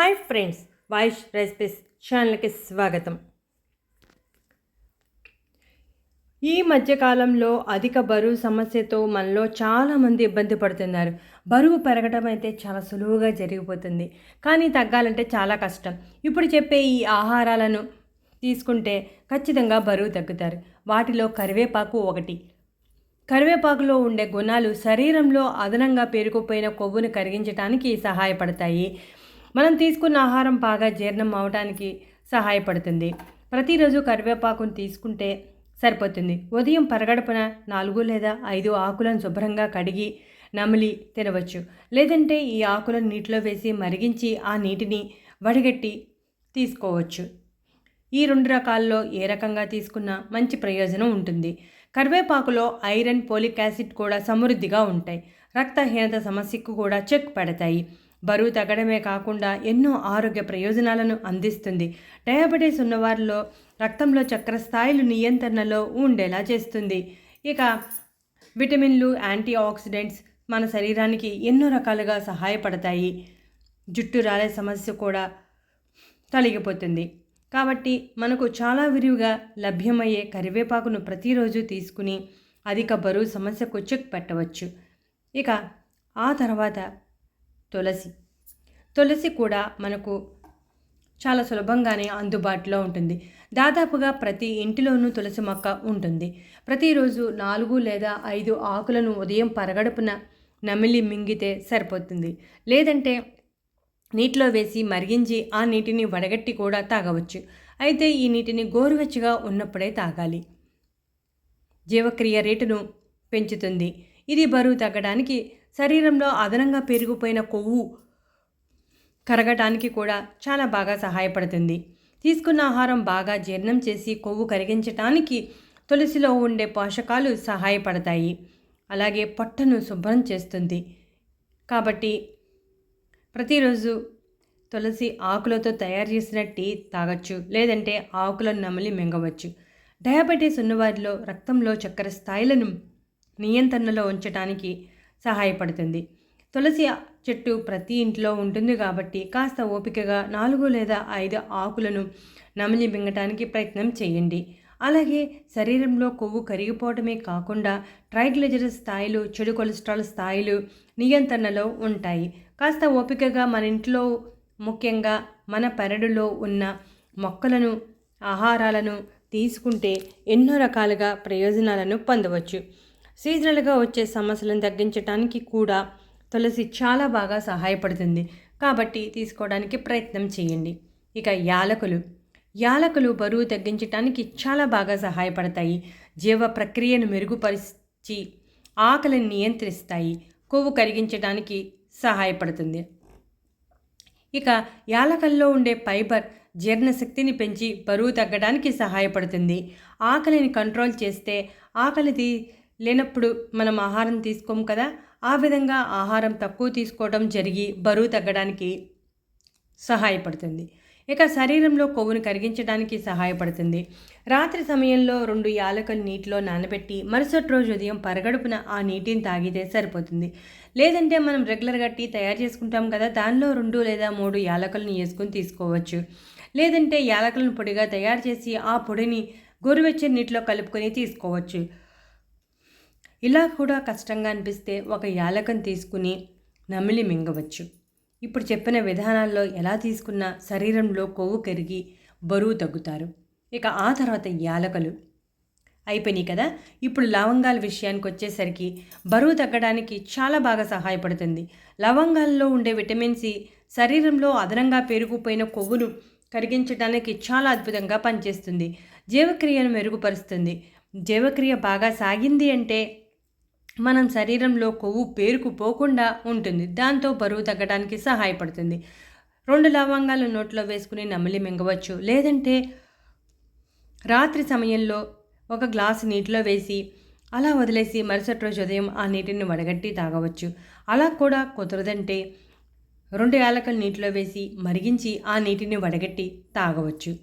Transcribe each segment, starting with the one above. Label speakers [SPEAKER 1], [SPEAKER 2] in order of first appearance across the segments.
[SPEAKER 1] Hi friends voice recipes ఛానల్కి స్వాగతం. ఈ మధ్యకాలంలో అధిక బరువు సమస్యతో మనలో చాలామంది ఇబ్బంది పడుతున్నారు. బరువు పెరగడం అయితే చాలా సులువుగా జరిగిపోతుంది. కానీ తగ్గాలంటే చాలా కష్టం. ఇప్పుడు చెప్పే ఈ ఆహారాలను తీసుకుంటే ఖచ్చితంగా బరువు తగ్గుతారు. వాటిలో కరివేపాకు ఒకటి. కరివేపాకులో ఉండే గుణాలు శరీరంలో అదనంగా పేరుకుపోయిన కొవ్వును కరిగించడానికి సహాయపడతాయి. మనం తీసుకున్న ఆహారం బాగా జీర్ణం అవడానికి సహాయపడుతుంది. ప్రతిరోజు కరివేపాకును తీసుకుంటే సరిపోతుంది. ఉదయం పరగడపున నాలుగు లేదా ఐదు ఆకులను శుభ్రంగా కడిగి నమిలి తినవచ్చు. లేదంటే ఈ ఆకులను నీటిలో వేసి మరిగించి ఆ నీటిని వడిగట్టి తీసుకోవచ్చు. ఈ రెండు రకాల్లో ఏ రకంగా తీసుకున్నా మంచి ప్రయోజనం ఉంటుంది. కరివేపాకులో ఐరన్ పోలిక్ యాసిడ్ కూడా సమృద్ధిగా ఉంటాయి. రక్తహీనత సమస్యకు కూడా చెక్ పెడతాయి. బరువు తగ్గడమే కాకుండా ఎన్నో ఆరోగ్య ప్రయోజనాలను అందిస్తుంది. డయాబెటీస్ ఉన్నవారిలో రక్తంలో చక్కెర స్థాయిలు నియంత్రణలో ఉండేలా చేస్తుంది. ఇక విటమిన్లు యాంటీ ఆక్సిడెంట్స్ మన శరీరానికి ఎన్నో రకాలుగా సహాయపడతాయి. జుట్టు రాలే సమస్య కూడా తొలగిపోతుంది. కాబట్టి మనకు చాలా విరివిగా లభ్యమయ్యే కరివేపాకును ప్రతిరోజు తీసుకుని అధిక బరువు సమస్యకు చెక్ పెట్టవచ్చు. ఇక ఆ తర్వాత తులసి. తులసి కూడా మనకు చాలా సులభంగానే అందుబాటులో ఉంటుంది. దాదాపుగా ప్రతి ఇంటిలోనూ తులసి మొక్క ఉంటుంది. ప్రతిరోజు నాలుగు లేదా ఐదు ఆకులను ఉదయం పరగడుపున నమిలి మింగితే సరిపోతుంది. లేదంటే నీటిలో వేసి మరిగించి ఆ నీటిని వడగట్టి కూడా తాగవచ్చు. అయితే ఈ నీటిని గోరువెచ్చగా ఉన్నప్పుడే తాగాలి. జీవక్రియ రేటును పెంచుతుంది. ఇది బరువు తగ్గడానికి శరీరంలో అదనంగా పెరిగిపోయిన కొవ్వు కరగటానికి కూడా చాలా బాగా సహాయపడుతుంది. తీసుకున్న ఆహారం బాగా జీర్ణం చేసి కొవ్వు కరిగించటానికి తులసిలో ఉండే పోషకాలు సహాయపడతాయి. అలాగే పొట్టను శుభ్రం చేస్తుంది. కాబట్టి ప్రతిరోజు తులసి ఆకులతో తయారు చేసిన టీ తాగొచ్చు లేదంటే ఆకులను నమిలి మింగవచ్చు. డయాబెటీస్ ఉన్నవారిలో రక్తంలో చక్కెర స్థాయిలను నియంత్రణలో ఉంచడానికి సహాయపడుతుంది. తులసి చెట్టు ప్రతి ఇంట్లో ఉంటుంది కాబట్టి కాస్త ఓపికగా నాలుగు లేదా ఐదు ఆకులను నమిలి మింగటానికి ప్రయత్నం చేయండి. అలాగే శరీరంలో కొవ్వు కరిగిపోవడమే కాకుండా ట్రైగ్లిజరస్ స్థాయిలు చెడు కొలెస్ట్రాల్ స్థాయిలు నియంత్రణలో ఉంటాయి. కాస్త ఓపికగా మన ఇంట్లో ముఖ్యంగా మన పెరడులో ఉన్న మొక్కలను ఆహారాలను తీసుకుంటే ఎన్నో రకాలుగా ప్రయోజనాలను పొందవచ్చు. సీజనల్గా వచ్చే సమస్యలను తగ్గించడానికి కూడా తులసి చాలా బాగా సహాయపడుతుంది. కాబట్టి తీసుకోవడానికి ప్రయత్నం చేయండి. ఇక యాలకులు. యాలకులు బరువు తగ్గించడానికి చాలా బాగా సహాయపడతాయి. జీవ ప్రక్రియను మెరుగుపరిచి ఆకలిని నియంత్రిస్తాయి. కొవ్వు కరిగించడానికి సహాయపడుతుంది. ఇక యాలకల్లో ఉండే ఫైబర్ జీర్ణశక్తిని పెంచి బరువు తగ్గడానికి సహాయపడుతుంది. ఆకలిని కంట్రోల్ చేస్తే ఆకలిది లేనప్పుడు మనం ఆహారం తీసుకోము కదా? ఆ విధంగా ఆహారం తక్కువ తీసుకోవడం జరిగి బరువు తగ్గడానికి సహాయపడుతుంది. ఇక శరీరంలో కొవ్వును కరిగించడానికి సహాయపడుతుంది. రాత్రి సమయంలో రెండు యాలకలు నీటిలో నానబెట్టి మరుసటి రోజు ఉదయం పరగడుపున ఆ నీటిని తాగితే సరిపోతుంది. లేదంటే మనం రెగ్యులర్గా టీ తయారు చేసుకుంటాం కదా? దానిలో రెండు లేదా మూడు యాలకలను వేసుకొని తీసుకోవచ్చు. లేదంటే యాలకలను పొడిగా తయారు చేసి ఆ పొడిని గోరువెచ్చని నీటిలో కలుపుకొని తీసుకోవచ్చు. ఇలా కూడా కష్టంగా అనిపిస్తే ఒక యాలకం తీసుకుని నమిలి మింగవచ్చు. ఇప్పుడు చెప్పిన విధానాల్లో ఎలా తీసుకున్నా శరీరంలో కొవ్వు కరిగి బరువు తగ్గుతారు. ఇక ఆ తర్వాత యాలకలు. అయిపోయినాయి కదా? ఇప్పుడు లవంగాల విషయానికి వచ్చేసరికి బరువు తగ్గడానికి చాలా బాగా సహాయపడుతుంది. లవంగాల్లో ఉండే విటమిన్ సి శరీరంలో అదనంగా పెరిగిపోయిన కొవ్వును కరిగించడానికి చాలా అద్భుతంగా పనిచేస్తుంది. జీవక్రియను మెరుగుపరుస్తుంది. జీవక్రియ బాగా సాగింది అంటే మనం శరీరంలో కొవ్వు పేరుకుపోకుండా ఉంటుంది. దాంతో బరువు తగ్గడానికి సహాయపడుతుంది. రెండు లవంగాలు నోట్లో వేసుకుని నమిలి మింగవచ్చు. లేదంటే రాత్రి సమయంలో ఒక గ్లాసు నీటిలో వేసి అలా వదిలేసి మరుసటి రోజు ఉదయం ఆ నీటిని వడగట్టి తాగవచ్చు. అలా కూడా కుదరదంటే రెండు యాలకలు నీటిలో వేసి మరిగించి ఆ నీటిని వడగట్టి తాగవచ్చు.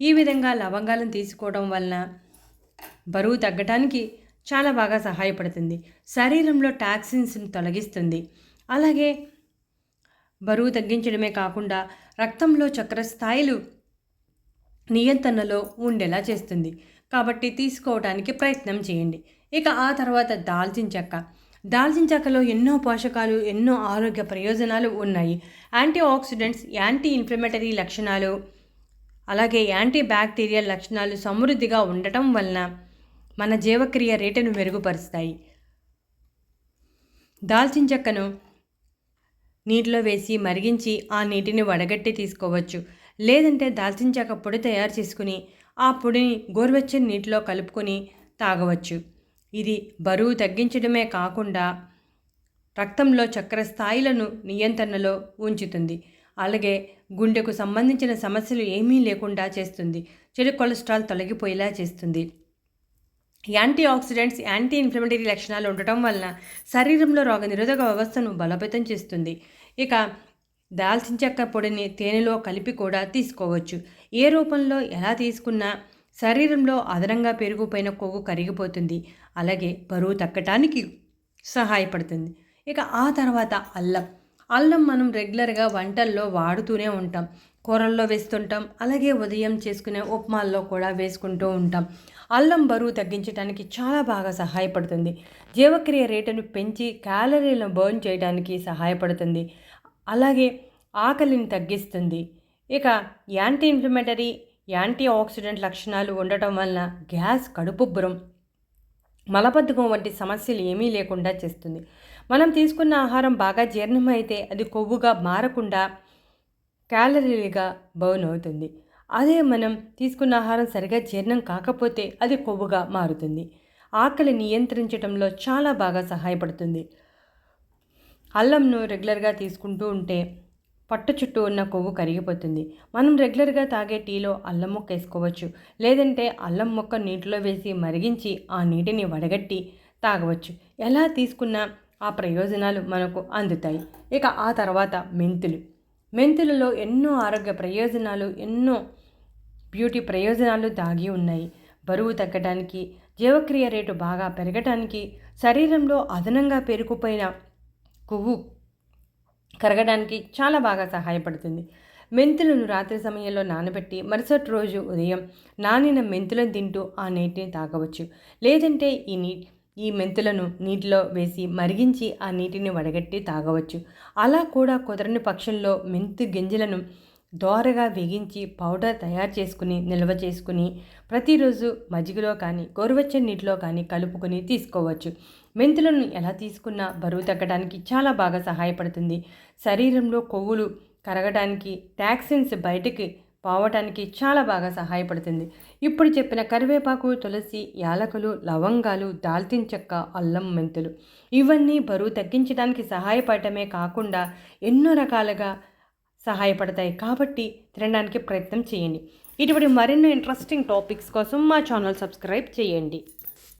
[SPEAKER 1] ఈ విధంగా లవంగాలను తీసుకోవడం వలన బరువు తగ్గటానికి చాలా బాగా సహాయపడుతుంది. శరీరంలో టాక్సిన్స్ని తొలగిస్తుంది. అలాగే బరువు తగ్గించడమే కాకుండా రక్తంలో చక్కెర స్థాయిలు నియంత్రణలో ఉండేలా చేస్తుంది. కాబట్టి తీసుకోవడానికి ప్రయత్నం చేయండి. ఇక ఆ తర్వాత దాల్చిన చెక్క. దాల్చిన చెక్కలో ఎన్నో పోషకాలు ఎన్నో ఆరోగ్య ప్రయోజనాలు ఉన్నాయి. యాంటీ ఆక్సిడెంట్స్ యాంటీ ఇన్ఫ్లమేటరీ లక్షణాలు అలాగే యాంటీ బ్యాక్టీరియల్ లక్షణాలు సమృద్ధిగా ఉండటం వలన మన జీవక్రియ రేటును మెరుగుపరుస్తాయి. దాల్చిన చెక్కను నీటిలో వేసి మరిగించి ఆ నీటిని వడగట్టి తీసుకోవచ్చు. లేదంటే దాల్చిన చెక్క పొడి తయారు చేసుకుని ఆ పొడిని గోరువెచ్చని నీటిలో కలుపుకొని తాగవచ్చు. ఇది బరువు తగ్గించడమే కాకుండా రక్తంలో చక్కెర స్థాయిలను నియంత్రణలో ఉంచుతుంది. అలాగే గుండెకు సంబంధించిన సమస్యలు ఏమీ లేకుండా చేస్తుంది. చెడు కొలెస్ట్రాల్ తొలగిపోయేలా చేస్తుంది. యాంటీ ఆక్సిడెంట్స్ యాంటీ ఇన్ఫ్లమేటరీ లక్షణాలు ఉండటం వలన శరీరంలో రోగనిరోధక వ్యవస్థను బలోపేతం చేస్తుంది. ఇక దాల్చిన చెక్క పొడిని తేనెలో కలిపి కూడా తీసుకోవచ్చు. ఏ రూపంలో ఎలా తీసుకున్నా శరీరంలో అదనంగా పెరిగిపోయిన కొవ్వు కరిగిపోతుంది. అలాగే బరువు తగ్గటానికి సహాయపడుతుంది. ఇక ఆ తర్వాత అల్లం. అల్లం మనం రెగ్యులర్గా వంటల్లో వాడుతూనే ఉంటాం. కూరల్లో వేస్తుంటాం. అలాగే ఉదయం చేసుకునే ఉప్మాల్లో కూడా వేసుకుంటూ ఉంటాం. అల్లం బరువు తగ్గించడానికి చాలా బాగా సహాయపడుతుంది. జీవక్రియ రేటును పెంచి క్యాలరీలను బర్న్ చేయడానికి సహాయపడుతుంది. అలాగే ఆకలిని తగ్గిస్తుంది. ఇక యాంటీ ఇన్ఫ్లమేటరీ యాంటీ ఆక్సిడెంట్ లక్షణాలు ఉండటం వలన గ్యాస్ కడుపుబ్బరం మలబద్ధకం వంటి సమస్యలు ఏమీ లేకుండా చేస్తుంది. మనం తీసుకున్న ఆహారం బాగా జీర్ణమైతే అది కొవ్వుగా మారకుండా క్యాలరీలుగా బౌన్ అవుతుంది అదే మనం తీసుకున్న ఆహారం సరిగా జీర్ణం కాకపోతే అది కొవ్వుగా మారుతుంది. ఆకలి నియంత్రించడంలో చాలా బాగా సహాయపడుతుంది. అల్లంను రెగ్యులర్గా తీసుకుంటూ ఉంటే పట్టు చుట్టూ ఉన్న కొవ్వు కరిగిపోతుంది. మనం రెగ్యులర్గా తాగే టీలో అల్లం మొక్క వేసుకోవచ్చు. లేదంటే అల్లం మొక్క నీటిలో వేసి మరిగించి ఆ నీటిని వడగట్టి తాగవచ్చు. ఎలా తీసుకున్నా ఆ ప్రయోజనాలు మనకు అందుతాయి. ఇక ఆ తర్వాత మెంతులు. మెంతులలో ఎన్నో ఆరోగ్య ప్రయోజనాలు ఎన్నో బ్యూటీ ప్రయోజనాలు దాగి ఉన్నాయి. బరువు తగ్గడానికి జీవక్రియ రేటు బాగా పెరగటానికి శరీరంలో అదనంగా పేరుకుపోయిన కొవ్వు కరగడానికి చాలా బాగా సహాయపడుతుంది. మెంతులను రాత్రి సమయంలో నానబెట్టి మరుసటి రోజు ఉదయం నానిన మెంతులను తింటూ ఆ నీటిని తాగవచ్చు. లేదంటే ఈ నీటి ఈ మెంతులను నీటిలో వేసి మరిగించి ఆ నీటిని వడగట్టి తాగవచ్చు. అలా కూడా కుదరని పక్షంలో మెంతు గింజలను దోరగా వేగించి పౌడర్ తయారు చేసుకుని నిల్వ చేసుకుని ప్రతిరోజు మజ్జిగలో కానీ గోరువెచ్చని నీటిలో కానీ కలుపుకొని తీసుకోవచ్చు. మెంతులను ఎలా తీసుకున్నా బరువు తగ్గడానికి చాలా బాగా సహాయపడుతుంది. శరీరంలో కొవ్వులు కరగడానికి టాక్సిన్స్ బయటికి పోవటానికి చాలా బాగా సహాయపడుతుంది. ఇప్పుడు చెప్పిన కరివేపాకు తులసి యాలకులు లవంగాలు దాల్చిన చెక్క అల్లం మెంతులు. ఇవన్నీ బరువు తగ్గించడానికి సహాయపడటమే కాకుండా ఎన్నో రకాలుగా సహాయపడతాయి. కాబట్టి తినడానికి ప్రయత్నం చేయండి. ఇటువంటి మరిన్ని ఇంట్రెస్టింగ్ టాపిక్స్ కోసం మా ఛానల్ సబ్స్క్రైబ్ చేయండి.